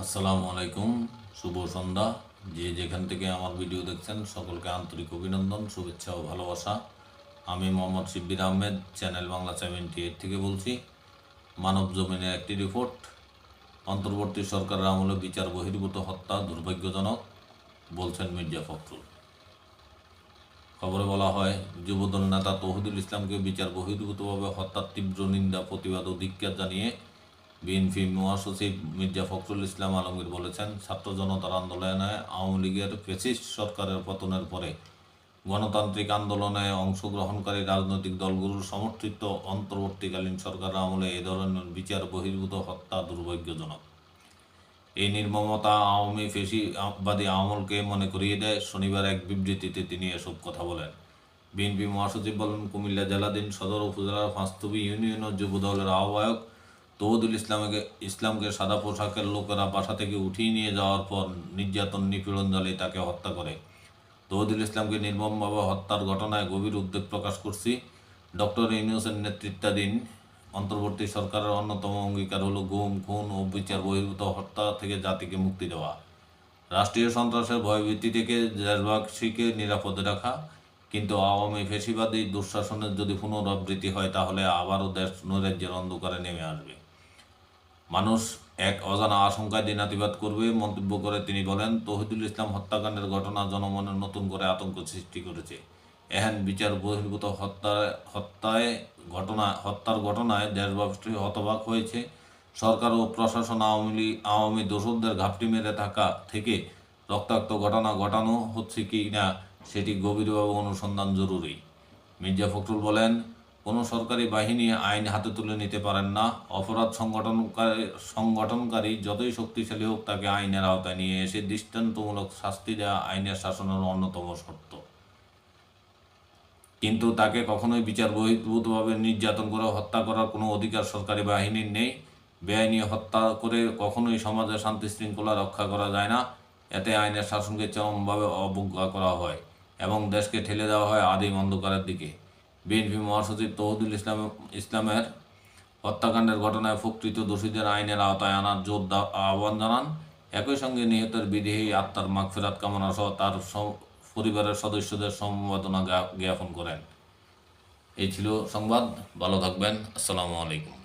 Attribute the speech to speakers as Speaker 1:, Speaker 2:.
Speaker 1: আসসালামু আলাইকুম, শুভ সন্ধ্যা। যে যেখান থেকে আমার ভিডিও দেখছেন, সকলকে আন্তরিক অভিনন্দন, শুভেচ্ছা ও ভালোবাসা। আমি Mohammad Shibbir Ahmed, channel Bangla seventy eight থেকে বলছি, মানব জমিনের একটি রিপোর্ট অন্তর্বর্তী সরকারের আমলে বিচার বহির্ভূত হত্যা দুর্ভাগ্যজনক, বলছেন মির্জা ফখরুল। খবরে বলা হয়, যুবদল নেতা তৌহিদুল ইসলামকে বিচার বহির্ভূতভাবে হত্যার তীব্র নিন্দা, প্রতিবাদ ও ধিক্কার জানিয়ে বিএনপি মহাসচিব মির্জা ফখরুল ইসলাম আলমগীর বলেছেন, ছাত্র জনতার আন্দোলনে আওয়ামী লীগের ফেসিস্ট সরকারের পতনের পরে গণতান্ত্রিক আন্দোলনে অংশগ্রহণকারী রাজনৈতিক দলগুলোর সমর্থিত অন্তর্বর্তীকালীন সরকারের আমলে এ ধরনের বিচার বহির্ভূত হত্যা দুর্ভাগ্যজনক। এই নির্মমতা আওয়ামী ফেসিবাদী আমলকে মনে করিয়ে দেয়, শনিবার এক বিবৃতিতে তিনি এসব কথা বলেন। বিএনপি মহাসচিব বলেন, কুমিল্লা জেলাধীন সদর উপজেলার ফাঁস্তবি ইউনিয়ন যুব দলের আহ্বায়ক তৌদুল ইসলামকে ইসলামকে সাদা পোশাকের লোকেরা বাসা থেকে উঠিয়ে নিয়ে যাওয়ার পর নির্যাতন নিপীড়ন জালে তাকে হত্যা করে। তৌদুল ইসলামকে নির্মমভাবে হত্যার ঘটনায় গভীর উদ্বেগ প্রকাশ করছি। ডক্টর ইউনুসের নেতৃত্বাধীন অন্তর্বর্তী সরকারের অন্যতম অঙ্গীকার হলো গুম, খুন ও বিচার বহির্ভূত হত্যা থেকে জাতিকে মুক্তি দেওয়া। রাষ্ট্রীয় সন্ত্রাসের ভয়ভীতি থেকে দেশবাসীকে নিরাপদে রাখা। কিন্তু আওয়ামী ফেসিবাদী দুঃশাসনের যদি পুনরাবৃত্তি হয়, তাহলে আবারও দেশ নৈরাজ্যের অন্ধকারে নেমে আসবে। মানুষ এক অজানা আশঙ্কায় দিনাতিবাদ করবে, মন্তব্য করে তিনি বলেন, তহিদুল ইসলাম হত্যাকাণ্ডের ঘটনা জনমনের নতুন করে আতঙ্ক সৃষ্টি করেছে। এহেন বিচার বহির্ভূত হত্যা হত্যায় ঘটনা, হত্যার ঘটনায় দেশবাসী হতবাক হয়েছে। সরকার ও প্রশাসন আওয়ামী আওয়ামী দোষকদের ঘাপটি মেরে থাকা থেকে রক্তাক্ত ঘটনা ঘটানো হচ্ছে কি না, সেটি গভীরভাবে অনুসন্ধান জরুরি। মির্জা ফখরুল বলেন কোনো সরকারি বাহিনী আইন হাতে তুলে নিতে পারেন না। অপরাধ সংগঠনকারী সংগঠনকারী যতই শক্তিশালী হোক তাকে আইনের আওতায় নিয়ে এসে দৃষ্টান্তমূলক শাস্তি দেওয়া আইনের শাসনের অন্যতম শর্ত। কিন্তু তাকে কখনোই বিচার বহির্ভূতভাবে নির্যাতন করে, হত্যা করার কোনো অধিকার সরকারি বাহিনীর নেই। বেআইনি হত্যা করে কখনোই সমাজে শান্তি শৃঙ্খলা রক্ষা করা যায় না। এতে আইনের শাসনকে চরমভাবে অবজ্ঞা করা হয় এবং দেশকে ঠেলে দেওয়া হয় আদিম অন্ধকারের দিকে। বিএনপি মহাসচিব তহদুল ইসলাম, ইসলামের হত্যাকাণ্ডের ঘটনায় প্রকৃত দোষীদের আইনের আওতায় আনার জোর আহ্বান জানান। একই সঙ্গে নিহতের বিদেহী আত্মার মাগফেরাত কামনা সহ তার পরিবারের সদস্যদের সমবেদনা জ্ঞাপন করেন। এই ছিল সংবাদ। ভালো থাকবেন। আসসালামু আলাইকুম।